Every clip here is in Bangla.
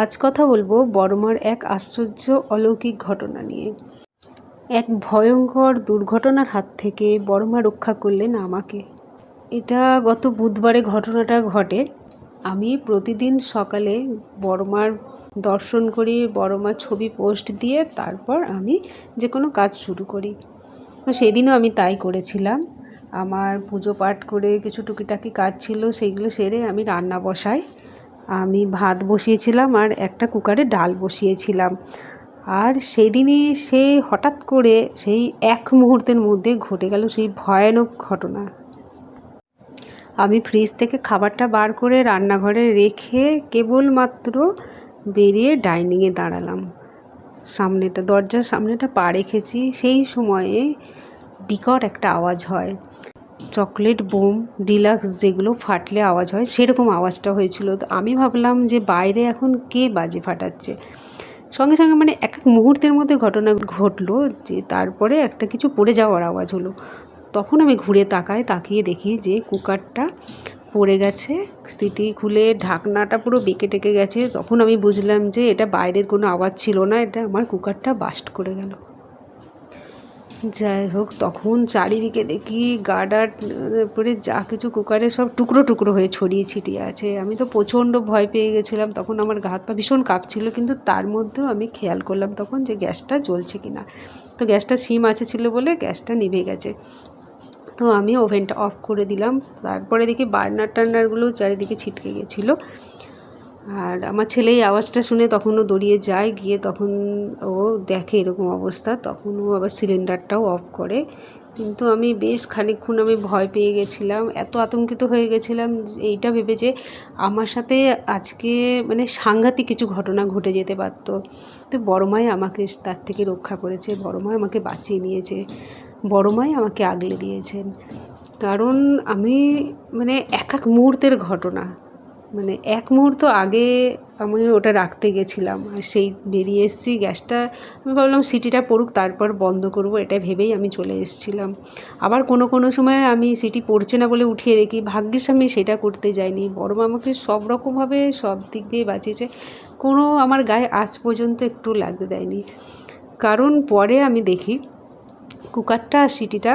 আজ কথা বলব বড়মার এক আশ্চর্য অলৌকিক ঘটনা নিয়ে। এক ভয়ঙ্কর দুর্ঘটনার হাত থেকে বড়মা রক্ষা করলেন আমাকে। এটা গত বুধবারে ঘটনাটা ঘটে। আমি প্রতিদিন সকালে বড়মার দর্শন করি বড়মার ছবি পোস্ট দিয়ে তারপর আমি যে কোনো কাজ শুরু করি। তো সেদিনও আমি তাই করেছিলাম। আমার পুজো পাঠ করে কিছু টুকিটাকি কাজ ছিল, সেইগুলো সেরে আমি রান্না বসাই। আমি ভাত বসিয়েছিলাম আর একটা কুকারে ডাল বসিয়েছিলাম। আর সেদিনই সে হঠাৎ করে সেই এক মুহূর্তের মধ্যে ঘটে গেল সেই ভয়ানক ঘটনা। আমি ফ্রিজ থেকে খাবারটা বার করে রান্নাঘরে রেখে কেবলমাত্র বেরিয়ে ডাইনিংয়ে দাঁড়ালাম। সামনেটা, দরজার সামনেটা পা রেখেছি। সেই সময়ে বিকট একটা আওয়াজ হয়। চকলেট, বোম, ডিলাক্স যেগুলো ফাটলে আওয়াজ হয়, সেরকম আওয়াজটা হয়েছিল। তো আমি ভাবলাম যে বাইরে এখন কে বাজে ফাটাচ্ছে? সঙ্গে সঙ্গে মানে এক এক মুহূর্তের মধ্যে ঘটনা ঘটলো যে তারপরে একটা কিছু পড়ে যাওয়ার আওয়াজ হলো। তখন আমি ঘুরে তাকাই তাকিয়ে দেখি যে কুকারটা পড়ে গেছে, সিটি খুলে ঢাকনাটা পুরো বেঁকে টেকে গেছে। তখন আমি বুঝলাম যে এটা বাইরের কোনো আওয়াজ ছিল না, এটা আমার কুকারটা বাস্ট করে গেল। যাই হোক, তখন চারিদিকে দেখি গার্ডার পরে যা কিছু কুকারে সব টুকরো টুকরো হয়ে ছড়িয়ে ছিটিয়ে আছে। আমি তো প্রচণ্ড ভয় পেয়ে গেছিলাম, তখন আমার গা হাত পা ভীষণ কাঁপছিল, কিন্তু তার মধ্যেও আমি খেয়াল করলাম তখন যে গ্যাসটা জ্বলছে কি না তো গ্যাসটা সিম আছে ছিল বলে গ্যাসটা নিভে গেছে। তো আমি ওভেনটা অফ করে দিলাম, তারপরে দেখি বার্নার টার্নারগুলো চারিদিকে ছিটকে গেছিল। আর আমার ছেলে এই আওয়াজটা শুনে তখন ও দৌড়িয়ে যায়, গিয়ে তখন ও দেখে এরকম অবস্থা তখন ও আবার সিলিন্ডারটাও অফ করে। কিন্তু আমি বেশ খানিকক্ষণ আমি ভয় পেয়ে গেছিলাম, এত আতঙ্কিত হয়ে গেছিলাম এইটা ভেবে যে আমার সাথে আজকে মানে সাংঘাতিক কিছু ঘটনা ঘটে যেতে পারত। তো বড় মাই আমাকে তার থেকে রক্ষা করেছে, বড় মাই আমাকে বাঁচিয়ে নিয়েছে, বড় মাই আমাকে আগলে দিয়েছেন। কারণ আমি মানে এক এক মুহূর্তের ঘটনা। মানে এক মুহূর্ত আগে আমি ওটা রাখতে গেছিলাম আর সেই বেরিয়ে এসেছি, গ্যাসটা আমি ভাবলাম সিটিটা পড়ুক, তারপর বন্ধ করব, এটা ভেবেই আমি চলে এসেছিলাম। আবার কোনো কোনো সময় আমি সিটি পড়ছে না বলে উঠিয়ে রেখি, ভাগ্যিস আমি সেটা করতে যাইনি। বড় আমাকে সব রকমভাবে সব দিক দিয়ে বাঁচিয়েছে, কোনো আমার গায়ে আজ পর্যন্ত একটু লাগতে দেয়নি। কারণ পরে আমি দেখি, কুকারটা আর সিটিটা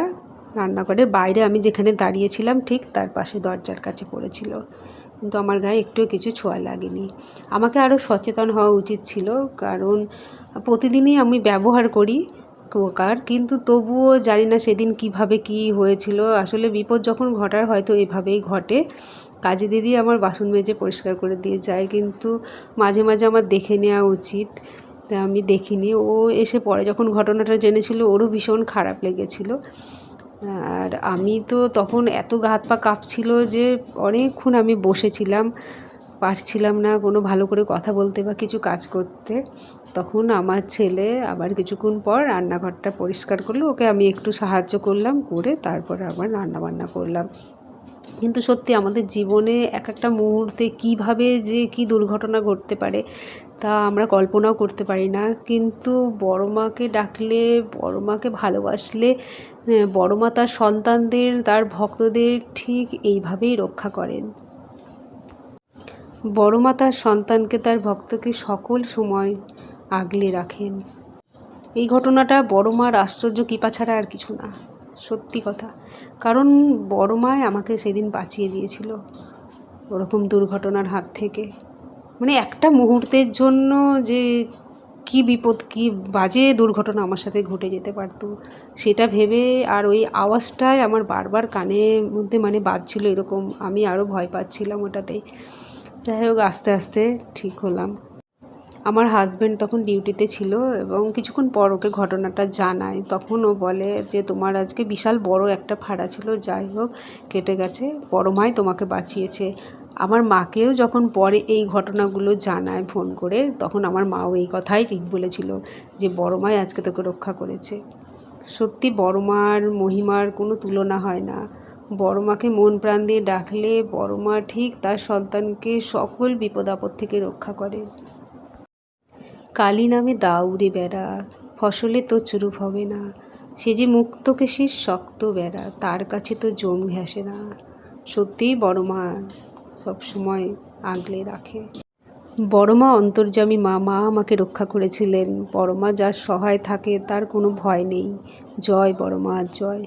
রান্নাঘরের বাইরে আমি যেখানে দাঁড়িয়েছিলাম, ঠিক তার পাশে দরজার কাছে পড়েছিল। কিন্তু আমার গায়ে একটুও কিছু ছোঁয়া লাগেনি। আমাকে আরও সচেতন হওয়া উচিত ছিল, কারণ প্রতিদিনই আমি ব্যবহার করি কুকার কিন্তু তবুও জানি না সেদিন কীভাবে কি হয়েছিল। আসলে বিপদ যখন ঘটার হয়তো এভাবেই ঘটে। কাজে দিদি আমার বাসন মেজে পরিষ্কার করে দিয়ে যায়, কিন্তু মাঝে মাঝে আমার দেখে নেওয়া উচিত। তা আমি দেখিনি। ও এসে পরে যখন ঘটনাটা জেনেছিল, ওরও ভীষণ খারাপ লেগেছিলো। আর আমি তো তখন এত গা হাত পা কাঁপছিল যে অনেকক্ষণ আমি বসেছিলাম, পারছিলাম না কোনো ভালো করে কথা বলতে বা কিছু কাজ করতে। তখন আমার ছেলে আবার কিছুক্ষণ পর রান্নাঘরটা পরিষ্কার করল, ওকে আমি একটু সাহায্য করলাম, করে তারপরে আবার রান্না বান্না করলাম। কিন্তু সত্যি আমাদের জীবনে এক একটা মুহূর্তে কীভাবে যে কি দুর্ঘটনা ঘটতে পারে তা আমরা কল্পনাও করতে পারি না। কিন্তু বড় মাকে ডাকলে বড় মাকে ভালোবাসলে বড় মা তার সন্তানদের, তার ভক্তদের ঠিক এইভাবেই রক্ষা করেন। বড় মা তার সন্তানকে, তার ভক্তকে সকল সময় আগলে রাখেন। এই ঘটনাটা বড় মার আশ্চর্য কৃপা ছাড়া আর কিছু না, সত্যি কথা। কারণ বড় মায় আমাকে সেদিন বাঁচিয়ে দিয়েছিল ওরকম দুর্ঘটনার হাত থেকে। মানে একটা মুহূর্তের জন্য যে কী বিপদ, কী বাজে দুর্ঘটনা আমার সাথে ঘটে যেতে পারতো, সেটা ভেবে আর ওই আওয়াজটাই আমার বারবার কানের মধ্যে মানে বাজছিল এরকম। আমি আরও ভয় পাচ্ছিলাম ওটাতেই যাই হোক, আস্তে আস্তে ঠিক হলাম। আমার হাজব্যান্ড তখন ডিউটিতে ছিল এবং কিছুক্ষণ পর ওকে ঘটনাটা জানায়। তখন ও বলে যে, তোমার আজকে বিশাল বড় একটা ফাড়া ছিল, যাই হোক, কেটে গেছে, বড় মাই তোমাকে বাঁচিয়েছে। আমার মাকেও যখন পরে এই ঘটনাগুলো জানায় ফোন করে, তখন আমার মাও এই কথাই ঠিক বলেছিল যে, বড় মাই আজকে তোকে রক্ষা করেছে। সত্যি বড় মার মহিমার কোনো তুলনা হয় না। বড় মাকে মন প্রাণ দিয়ে ডাকলে বড় মা ঠিক তার সন্তানকে সকল বিপদ আপদ থেকে রক্ষা করে। কালী নামে দাউড়ে বেড়া, ফসলে তো চুরুপ হবে না। সে যে মুক্তকে সে শক্ত বেড়া, তার কাছে তো জম ঘেঁষে না। সত্যিই বড় মা সবসময় আগলে রাখে। বড়মা অন্তর্যামী মা মা আমাকে রক্ষা করেছিলেন। বড়মা যার সহায় থাকে তার কোনো ভয় নেই। জয় বড়মা, জয়।